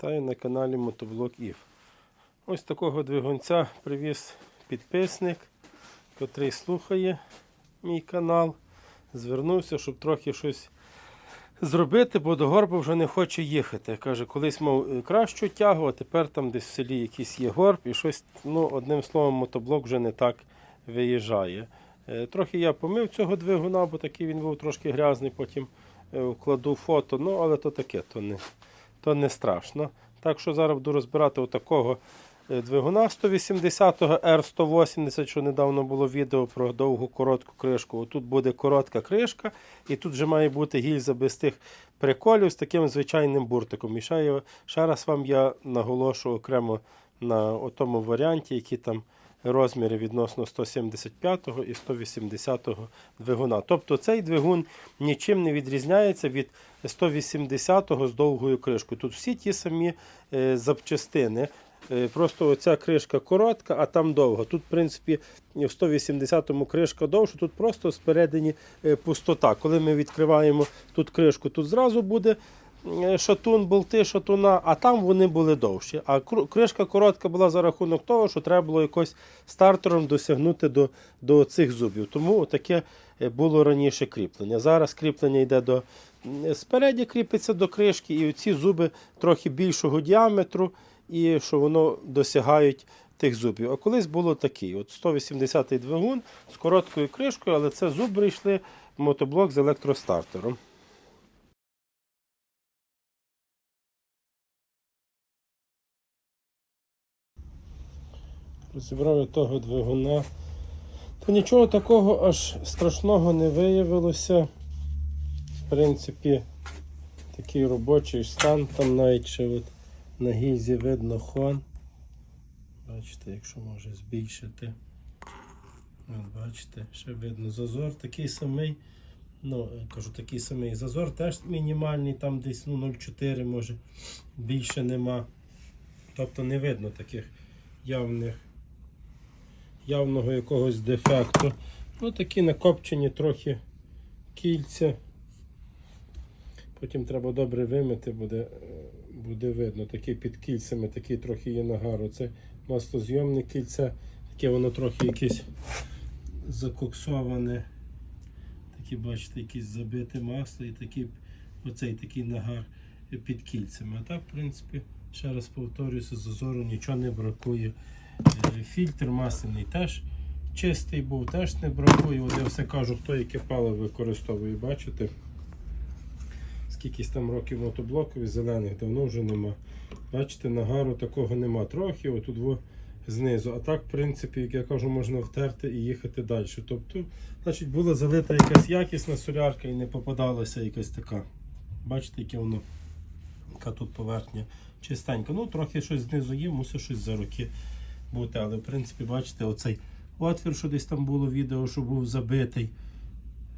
Вітаю на каналі Мотоблок Ів. Ось такого двигунця привіз підписник, котрий слухає мій канал. Звернувся, щоб трохи щось зробити, бо до горба вже не хоче їхати. Каже, колись мав кращу тягу, а тепер там десь в селі якийсь є горб і щось, ну, одним словом, мотоблок вже не так виїжджає. Е, Трохи я помив цього двигуна, бо такий він був трошки грязний, потім е, вкладу фото, ну але то таке, то не, то не страшно. Так що зараз буду розбирати отакого е, двигуна 180-го R180, що недавно було відео про довгу коротку кришку. Тут буде коротка кришка, і тут вже має бути гільза без тих приколів з таким звичайним буртиком. І ще, раз вам я наголошу окремо на тому варіанті, які там розміри відносно 175 і 180 двигуна. Тобто цей двигун нічим не відрізняється від 180 з довгою кришкою. Тут всі ті самі е, запчастини. Е, Просто оця кришка коротка, а там довга. Тут, в принципі, в 180-му кришка довша, тут просто спередині е, пустота. Коли ми відкриваємо тут кришку, тут зразу буде шатун, болти, шатуна, а там вони були довші. А кришка коротка була за рахунок того, що треба було якось стартером досягнути до, до цих зубів. Тому таке було раніше кріплення. Зараз кріплення йде до спереді, кріпиться до кришки, і ці зуби трохи більшого діаметру, і що воно досягають тих зубів. А колись було такий: от 180-й двигун з короткою кришкою, але це зуби йшли мотоблок з електростартером. Розібрав я того двигуна. То нічого такого аж страшного не виявилося. В принципі, такий робочий стан, там навіть ще от на гільзі видно хон. Бачите, якщо може збільшити. От бачите, ще видно зазор такий самий. Ну, кажу, такий самий зазор теж мінімальний, там десь ну, 0,4 може більше нема. Тобто не видно таких явних явного якогось дефекту. Ну, такі накопчені трохи кільця. Потім треба добре вимити, буде, е, буде видно. Такі під кільцями, такі трохи є нагару. Це маслозйомне кільце, таке воно трохи якесь закоксоване. Такі, бачите, якісь забите масло і такі, оцей такий нагар під кільцями. А так, в принципі, ще раз повторююся, зазору нічого не бракує. Е, Фільтр масляний теж чистий був, теж не бракує. От я все кажу, хто яке паливо використовує, бачите? Скількись там років мотоблокові зелених давно вже нема. Бачите, нагару такого нема. Трохи, отут во знизу. А так, в принципі, як я кажу, можна втерти і їхати далі. Тобто, значить, була залита якась якісна солярка і не попадалася якась така. Бачите, яке воно, яка тут поверхня чистенька. Ну, трохи щось знизу є, мусить щось за роки бути. Але в принципі, бачите, оцей отвір, що десь там було відео, що був забитий.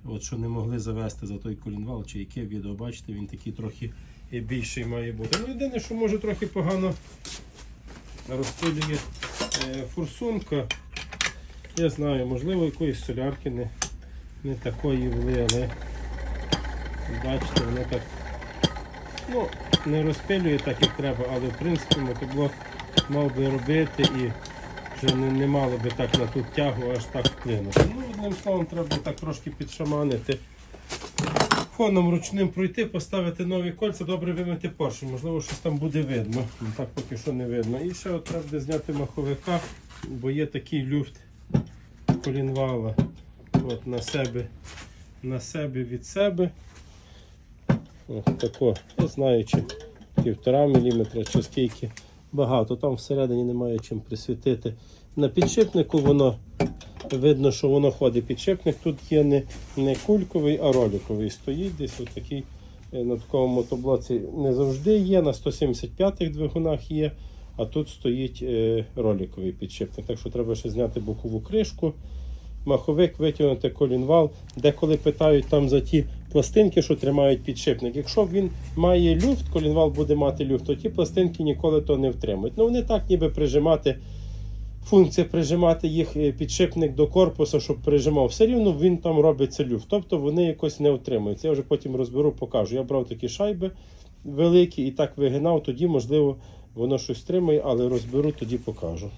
От що не могли завести за той колінвал, чи яке відео, бачите, він такий трохи більший має бути. Ну, єдине, що може трохи погано розпилює е, форсунка. Я знаю, можливо, якоїсь солярки не, не такої влили. Бачите, воно так ну, не розпилює так, як треба, але в принципі мотоблок мав би робити і вже не, не мало би так на ту тягу аж так вплинути. Ну, одним словом, треба так трошки підшаманити. Фоном ручним пройти, поставити нові кольця, добре вимити поршень. Можливо, щось там буде видно. Ну, Так поки що не видно. І ще от треба зняти маховика, бо є такий люфт колінвала от, на себе, на себе від себе. Ось тако, не знаю, чи півтора міліметра, чи скільки багато. Там всередині немає чим присвітити. На підшипнику воно видно, що воно ходить. Підшипник тут є не, не кульковий, а роликовий. Стоїть десь отакий е, на такому мотоблоці не завжди є. На 175-х двигунах є, а тут стоїть е, роликовий підшипник. Так що треба ще зняти бокову кришку. Маховик витягнути колінвал, деколи питають там за ті пластинки, що тримають підшипник. Якщо він має люфт, колінвал буде мати люфт, то ті пластинки ніколи то не втримують. Ну вони так ніби прижимати, функція прижимати їх е, підшипник до корпуса, щоб прижимав. Все рівно він там робиться люфт. Тобто вони якось не втримуються. Я вже потім розберу, покажу. Я брав такі шайби великі і так вигинав, тоді, можливо, воно щось тримає, але розберу, тоді покажу.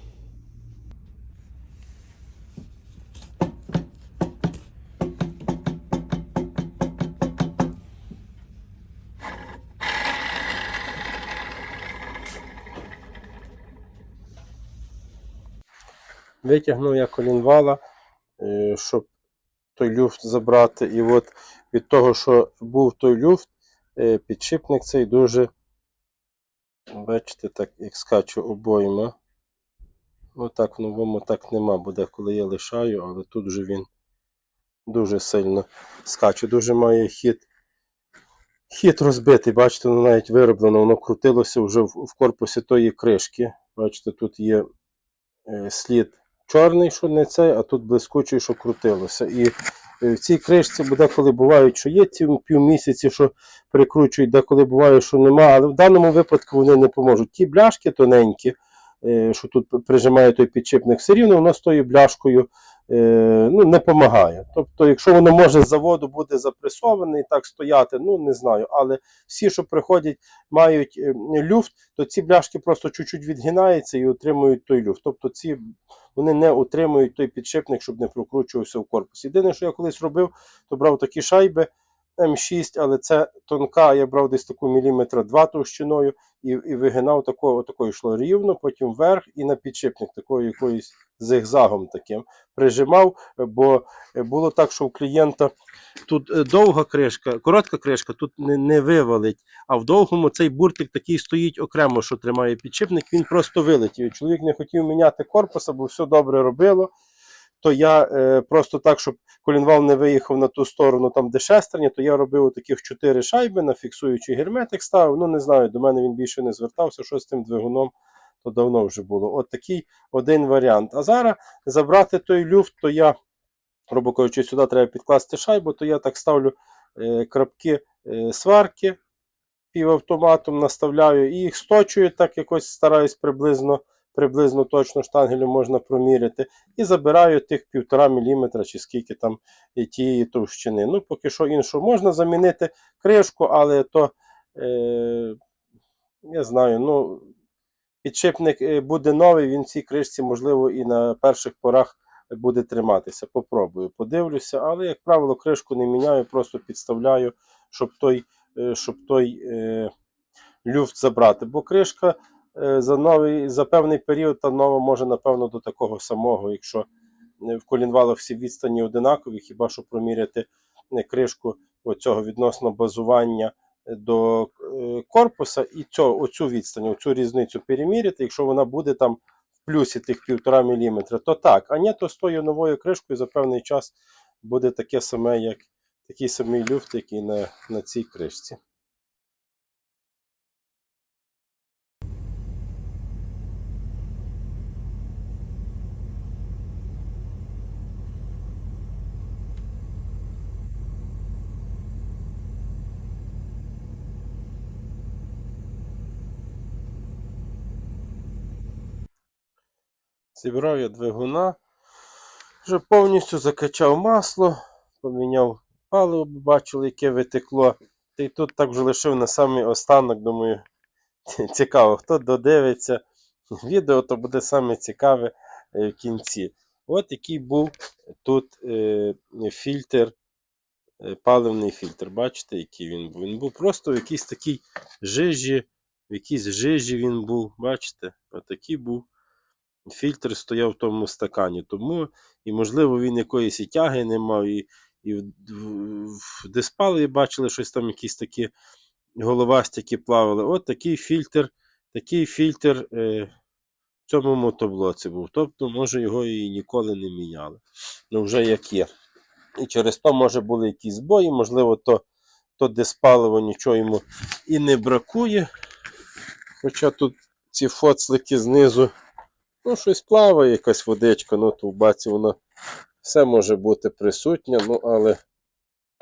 Витягнув я колінвала, е, щоб той люфт забрати. І от від того, що був той люфт, е, підшипник цей дуже, бачите, так як скачу обойма. Ну так в новому так нема, буде коли я лишаю, але тут вже він дуже сильно скаче, дуже має хід. Хід розбитий, бачите, воно навіть вироблено, воно крутилося вже в, в корпусі тої кришки. Бачите, тут є е, слід чорний, що не цей, а тут блискучий, що крутилося. І е, в цій кришці деколи коли бувають, що є ці півмісяці, що прикручують, деколи буває, що нема, але в даному випадку вони не поможуть. Ті бляшки тоненькі, е, що тут прижимає той підшипник, все рівно воно з тою бляшкою ну, не допомагає. Тобто, якщо воно може з заводу буде запресоване і так стояти, ну не знаю. Але всі, що приходять, мають е, люфт, то ці бляшки просто чуть-чуть відгинаються і отримують той люфт. Тобто ці вони не утримують той підшипник, щоб не прокручувався в корпус. Єдине, що я колись робив, то брав такі шайби М6, але це тонка, я брав десь таку міліметра два товщиною і, і вигинав такого, такою йшло рівно, потім вверх і на підшипник, такою якоюсь зигзагом таким. Прижимав, бо було так, що у клієнта тут е, довга кришка, коротка кришка, тут не, не вивалить, а в довгому цей буртик такий стоїть окремо, що тримає підшипник, він просто вилетів. Чоловік не хотів міняти корпуса, бо все добре робило. То я е, просто так, щоб колінвал не виїхав на ту сторону, там де шестерня, то я робив таких чотири шайби на фіксуючий герметик ставив. Ну не знаю, до мене він більше не звертався, що з тим двигуном, то давно вже було. От такий один варіант. А зараз забрати той люфт, то я, грубо кажучи, сюди треба підкласти шайбу, то я так ставлю е, крапки е, сварки півавтоматом, наставляю і їх сточую, так якось стараюсь приблизно. Приблизно точно штангелем можна проміряти, і забираю тих півтора міліметра чи скільки там тієї товщини. Ну, поки що іншого можна замінити кришку, але то е, я знаю, ну, підшипник е, буде новий, він в цій кришці, можливо, і на перших порах буде триматися. Попробую, подивлюся, але, як правило, кришку не міняю, просто підставляю, щоб той, е, щоб той е, люфт забрати. Бо кришка е, за новий, за певний період та нова може, напевно, до такого самого, якщо е, в колінвалах всі відстані одинакові, хіба що проміряти кришку оцього відносно базування до е, корпуса і цю, оцю відстань, оцю різницю переміряти, якщо вона буде там в плюсі тих півтора міліметра, то так, а ні, то з тою новою кришкою за певний час буде таке саме, як такий самий люфт, який на, на цій кришці. Зібрав я двигуна, вже повністю закачав масло, поміняв паливо, бачили, яке витекло. Та й тут так вже лишив на самий останок, думаю, цікаво, хто додивиться відео, то буде саме цікаве е, в кінці. От який був тут е, фільтр, е, паливний фільтр. Бачите, який він був? Він був просто в якійсь такій жижі, в якійсь жижі він був. Бачите? Отакий був фільтр стояв в тому стакані. Тому, і, можливо, він якоїсь і тяги не мав, і, і в, в, диспаливі бачили щось там, якісь такі головастики плавали. От такий фільтр, такий фільтр е, в цьому мотоблоці був. Тобто, може, його і ніколи не міняли. Ну, вже як є. І через то, може, були якісь збої, можливо, то, то диспаливо нічого йому і не бракує. Хоча тут ці фоцлики знизу. Ну, щось плаває, якась водичка, ну то в баці воно все може бути присутнє, ну але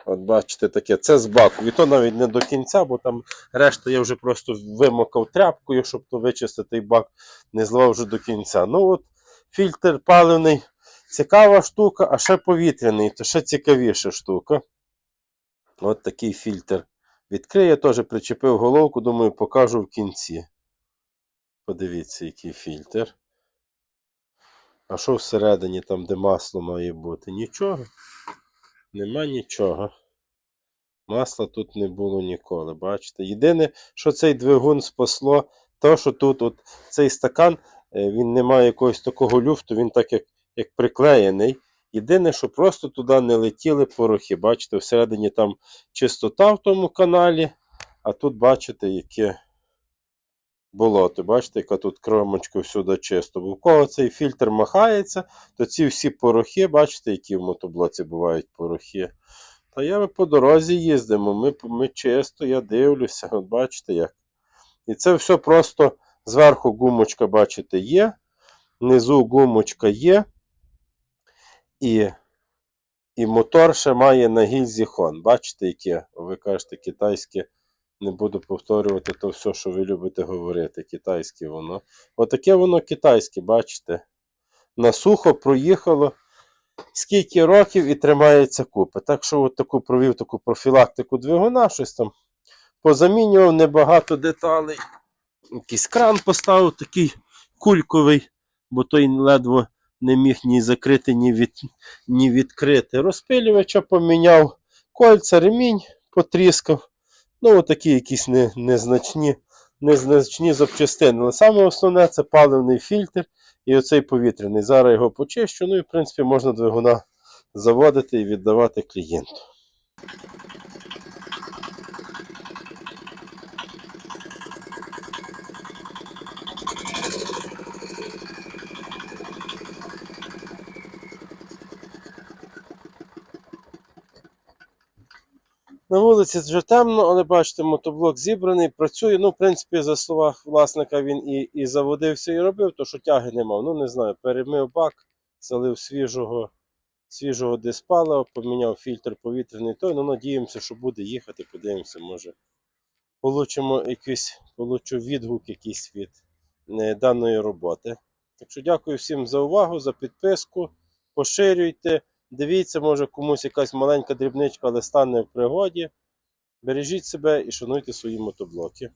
от бачите таке, це з баку. І то навіть не до кінця, бо там решта я вже просто вимокав тряпкою, щоб то вичистити і бак не зливав вже до кінця. Ну от фільтр паливний, цікава штука, а ще повітряний, то ще цікавіша штука. От такий фільтр Відкриє, теж причепив головку, думаю, покажу в кінці. Подивіться, який фільтр. А що всередині, там, де масло має бути? Нічого. Нема нічого. Масла тут не було ніколи. Бачите? Єдине, що цей двигун спасло, то, що тут от, цей стакан, е, він не має якогось такого люфту, він так як, як приклеєний. Єдине, що просто туди не летіли порохи. Бачите, всередині там чистота в тому каналі, а тут бачите, яке болото. Бачите, яка тут кромочка всюди чисто. Бо в кого цей фільтр махається, то ці всі порохи, бачите, які в мотоблоці бувають порохи. Та я ми по дорозі їздимо, ми, ми чисто, я дивлюся, от бачите як. І це все просто зверху гумочка, бачите, є. Внизу гумочка є. І, і мотор ще має на гільзі хон. Бачите, яке? Ви кажете, китайське. Не буду повторювати то все, що ви любите говорити. Китайське воно. Отаке воно китайське, бачите. На сухо проїхало скільки років і тримається купи. Так що от таку провів таку профілактику двигуна, щось там позамінював небагато деталей. Якийсь кран поставив такий кульковий, бо той ледве не міг ні закрити, ні, від, ні відкрити. Розпилювача поміняв, кольця, ремінь потріскав. Ну, отакі якісь не, незначні, незначні запчастини. Але саме основне це паливний фільтр і оцей повітряний. Зараз його почищу, ну і в принципі можна двигуна заводити і віддавати клієнту. На вулиці вже темно, але бачите, мотоблок зібраний, працює. Ну, в принципі, за словах власника він і, і заводився, і робив, то що тяги не мав. Ну, не знаю, перемив бак, залив свіжого, свіжого диспала, поміняв фільтр повітряний той. Ну, надіємося, що буде їхати, подивимося, може. Получимо якийсь, получу відгук якийсь від е, даної роботи. Так що дякую всім за увагу, за підписку. Поширюйте. Дивіться, може комусь якась маленька дрібничка, але стане в пригоді. Бережіть себе і шануйте свої мотоблоки.